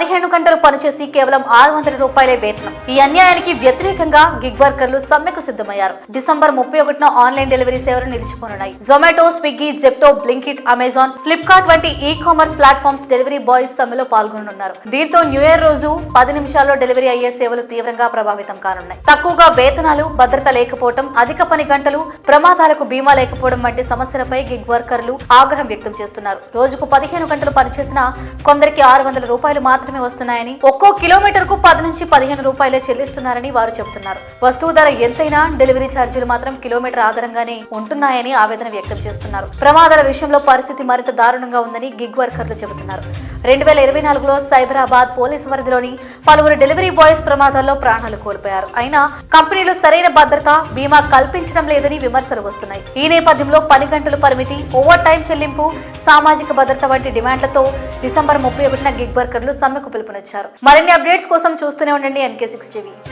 పదిహేను గంటలు పనిచేసి కేవలం ఆరు వందల రూపాయలే వేతనం. ఈ అన్యాయానికి వ్యతిరేకంగా గిగ్ వర్కర్లు సమ్మెకు సిద్ధమయ్యారు. డిసెంబర్ ముప్పై ఒకటిన ఆన్లైన్ డెలివరీ సేవలు నిలిచిపోనున్నాయి. జొమాటో స్విగ్గీ జెప్టో బ్లింకిట్ అమెజాన్ ఫ్లిప్కార్ట్ వంటి e commerce platforms delivery boys సమ్మెలో పాల్గొనున్నారు దీంతో న్యూ ఇయర్ రోజు పది నిమిషాల్లో డెలివరీ అయ్యే సేవలు తీవ్రంగా ప్రభావితం కానున్నాయి. తక్కువగా వేతనాలు భద్రత లేకపోవడం అధిక పని గంటలు ప్రమాదాలకు బీమా లేకపోవడం వంటి సమస్యలపై గిగ్ వర్కర్లు ఆగ్రహం వ్యక్తం చేస్తున్నారు. రోజుకు పదిహేను గంటలు పనిచేసిన కొందరికి ఆరు వందల రూపాయలు మాత్రమే వస్తున్నాయని ఒక్కో కిలోమీటర్కు పది నుంచి పదిహేను రూపాయలే చెల్లిస్తున్నారని వారు చెబుతున్నారు. వస్తువు ధర ఎంతైనా డెలివరీ ఛార్జీలు మాత్రం కిలోమీటర్ ఆధారంగానే ఉంటున్నాయని ఆవేదన వ్యక్తం చేస్తున్నారు. ప్రమాదాల విషయంలో పరిస్థితి మరింత దారుణంగా ఉందని గిగ్ వర్కర్లు చెబుతున్నారు. రెండు వేల ఇరవై నాలుగులో సైబరాబాద్ పోలీస్ పరిధిలోని పలువురు డెలివరీ బాయ్స్ ప్రమాదాల్లో ప్రాణాలు కోల్పోయారు. అయినా కంపెనీలు సరైన భద్రత బీమా కల్పించడం లేదని విమర్శలు వస్తున్నాయి. ఈ నేపథ్యంలో పని గంటల పరిమితి ఓవర్ టైం చెల్లింపు సామాజిక భద్రత వంటి డిమాండ్లతో డిసెంబర్ ముప్పై ఒకటిన గిగ్ వర్కర్లు సమ్మెకు పిలుపునిచ్చారు. మరిన్ని అప్డేట్స్ కోసం చూస్తూనే ఉండండి ఎన్కే సిక్స్ టీవీ.